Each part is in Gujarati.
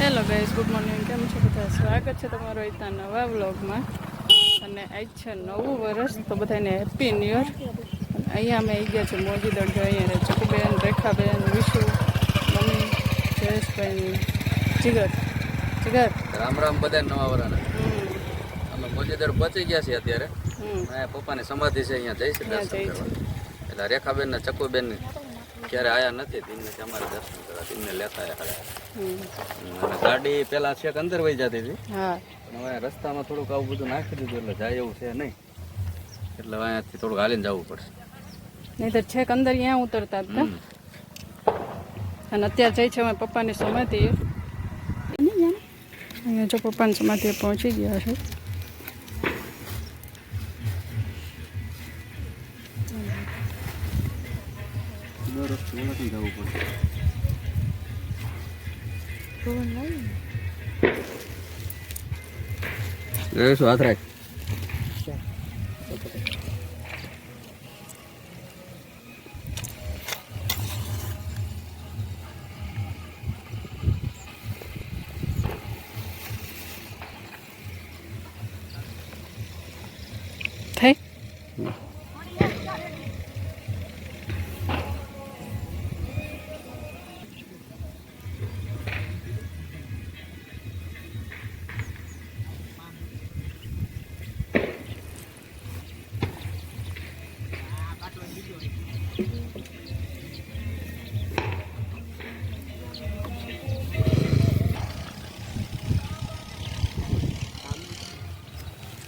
Hello guys good morning. કેમ છો બધા? સ્વાગત છે તમારો અહીંના નવા વ્લોગમાં. અને આજ છે નવું વર્ષ તો બધાને હેપી ન્યૂ યર. અહીંયા અમે આવી ગયા છે મોજી દળજો અહીંયા ચકુબેન રેખાબેન વિશુ મમ્મી જયેશભાઈ જીગર. જીગર? રામ રામ બધા નવા વરાના. અમે મોજીદર પહોંચી ગયા છીએ અત્યારે. પપ્પાની સમાધિ છે અહીંયા જઈ છે. એટલે રેખાબેન ને ચકુબેન ક્યારે આયા નથી તેમને અમારે દર્શન કરવા તેમને લેતા આવ્યા અને ગાડી પેલા છેક અંદર વહી જતી હતી. હવે રસ્તામાં થોડુંક આવું બધું નાખી દીધું એટલે જાય એવું છે નહીં. એટલે અહીંયાથી થોડુંક હાલીને જવું પડશે. નહીતર છેક અંદર અહીંયા ઉતરતા હતા. અને અત્યારે જઈ છે અમે પપ્પાની સમાધિ અહીંયા જો પપ્પાની સમાધિ પહોંચી ગયા છે. વખતે ઓલાથી જવું પડશે હાથ રાખ.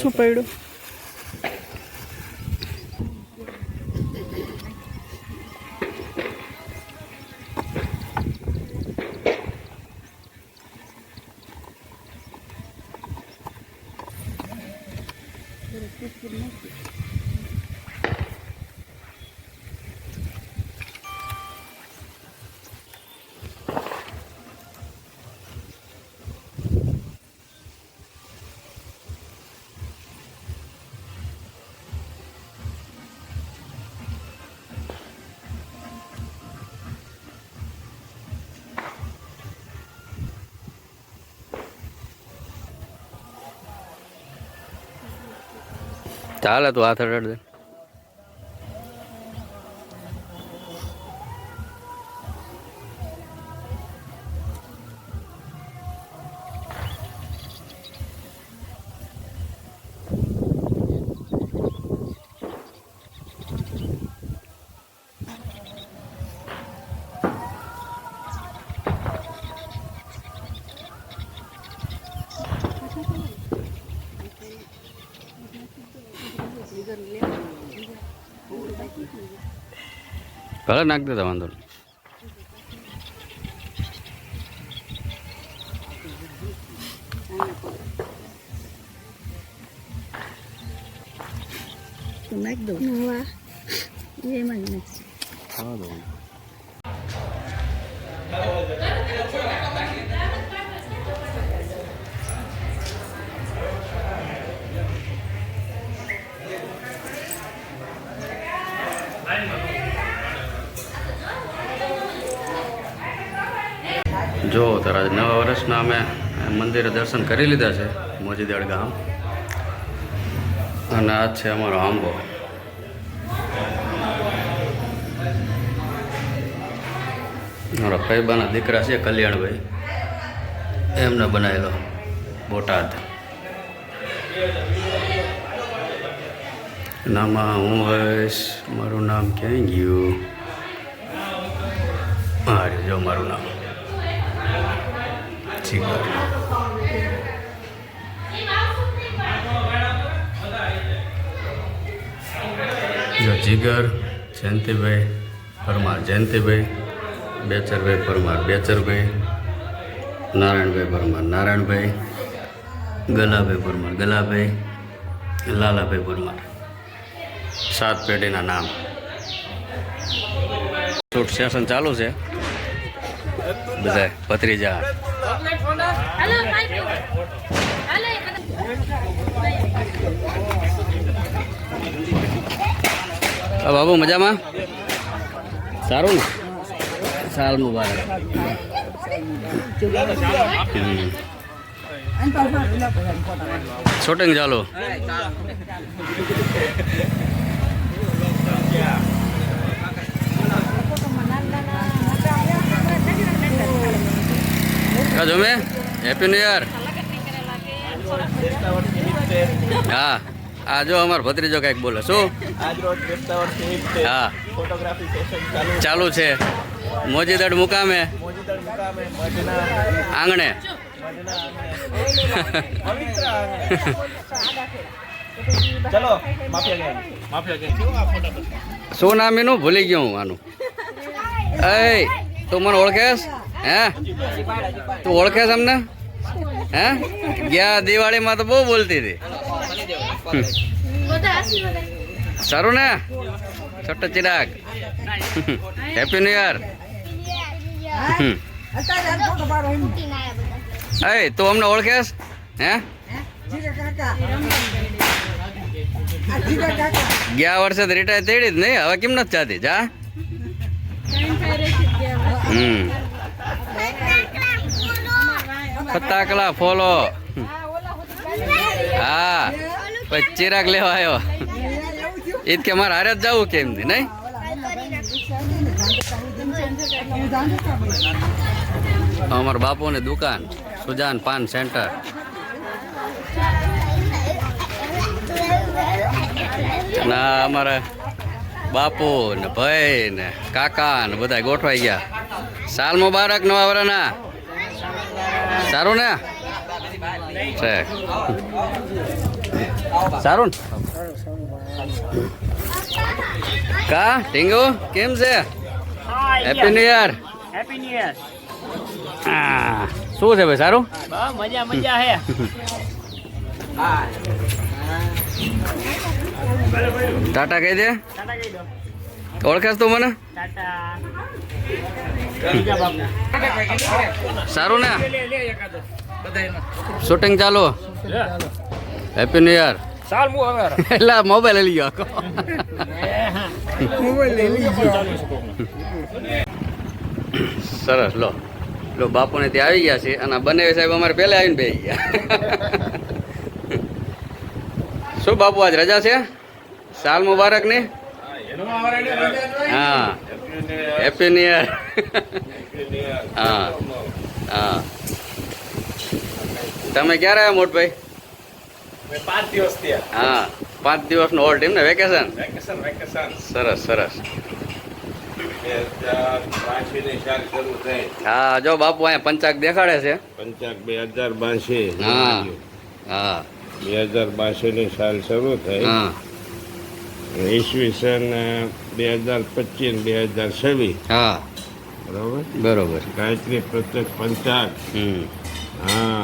શું પડ્યું? ચાલે તું હાથ અડાડ ભલે નાખ દેતા વાંધો નહીં નાખ દઉં એમાં જ જો, તારા નવા વર્ષના અમે મંદિરે દર્શન કરી લીધા છે, મોજીદળ ગામ. અને આ છે અમારો આંબો. મારા ફૈબાના દીકરા છે કલ્યાણભાઈ. એમને બનાવેલો બોટાદ. નામાં હું હશ મારું નામ ક્યાંય ગયું? હા જો મારું નામ. જીગર જો જીગર, જયંતિભાઈ પરમાર, જયંતિભાઈ, બેચરભાઈ પરમાર, બેચરભાઈ, નારાયણભાઈ પરમાર, નારાયણભાઈ, ગલાભાઈ પરમાર, ગલાભાઈ, લાલાભાઈ પરમાર. સાત પેઢીના નામ. શૂટ સેશન ચાલુ છે. બધા ભત્રીજા બાબુ મજામાં સારું ને સાલ મુબારક હમ. શૂટિંગ ચાલુ કા જમે હેપી ન્યુ યર હા આ જો અમારો ભત્રીજો કંઈક બોલે. શું? હા. ચાલુ ચાલુ છે. મોજીદડ મુકામે. આંગણે. મઢના આંગણે પવિત્ર આંગણે ચલો માફિયા ગેંગ માફિયા ગેંગ કેવો આ ફોટો શું નામ એનું? ભૂલી ગયો હું આનું. એ તું મને ઓળખેસ હે? તું ઓળખેસ અમને? હે? ગયા દિવાળીમાં તો બહુ બોલતી હતી. સારું ને? છોટો ચિરાગ. હેપી ન્યુ યર એ તું અમને ઓળખેસ? હે? ગયા વર્ષે તો રિટાયર તેડી જ નહીં હવે કેમ નથી ચાતી જા. હમ. ફટાકડા ફોલો. હા પછી ચિરાગ લેવા આવ્યો એ કે મારે હારે જ જવું કેમ થી નહીં? અમારા બાપુની દુકાન, સુજાન પાન સેન્ટર. ના અમારા બાપુ ને ભાઈ ને કાકા ને બધા ગોઠવાઈ ગયા. સાલ મુબારક નવા વરના સારું ને? છે. સારું કા ટીંગુ કેમ છે? Happy new year happy new year હા. શું છે ભાઈ સારું? મજા મજા હે. ટાટા કહી દે. ઓળખાશ તું મને? ટાટા. સારું ને? શૂટિંગ ચાલુ? હેપી ન્યુ યર એટલે મોબાઈલ લઈ ગયો સરસ, લો. લો, બાપુને ત્યાં આવી ગયા છે અને બંને સાહેબ અમારે પહેલા આવીને બે ગયા. શું બાપુ, આજ રજા છે? સાલ મુબારકની હા. હેપી ન્યુ યર હા હા તમે ક્યારે આવ્યા મોટભાઈ? પાંચ દિવસ હા પાંચ દિવસનો ઓલ એમ ને વેકેશન વેકેશન વેકેશન સરસ સરસ. હા જો બાપુ અહીંયા પંચાક દેખાડે છે. પંચાક બે હજાર બાસી હા હા. બે હજાર બાંશીની સાલ શરૂ થઈ. હા. ઈસવીસન બે હજાર પચીસ બે હજાર છવ્વીસ. હા. બરોબર? બરોબર. ગાયત્રી પ્રત્યક્ષ પંચાગ. હમ. હા.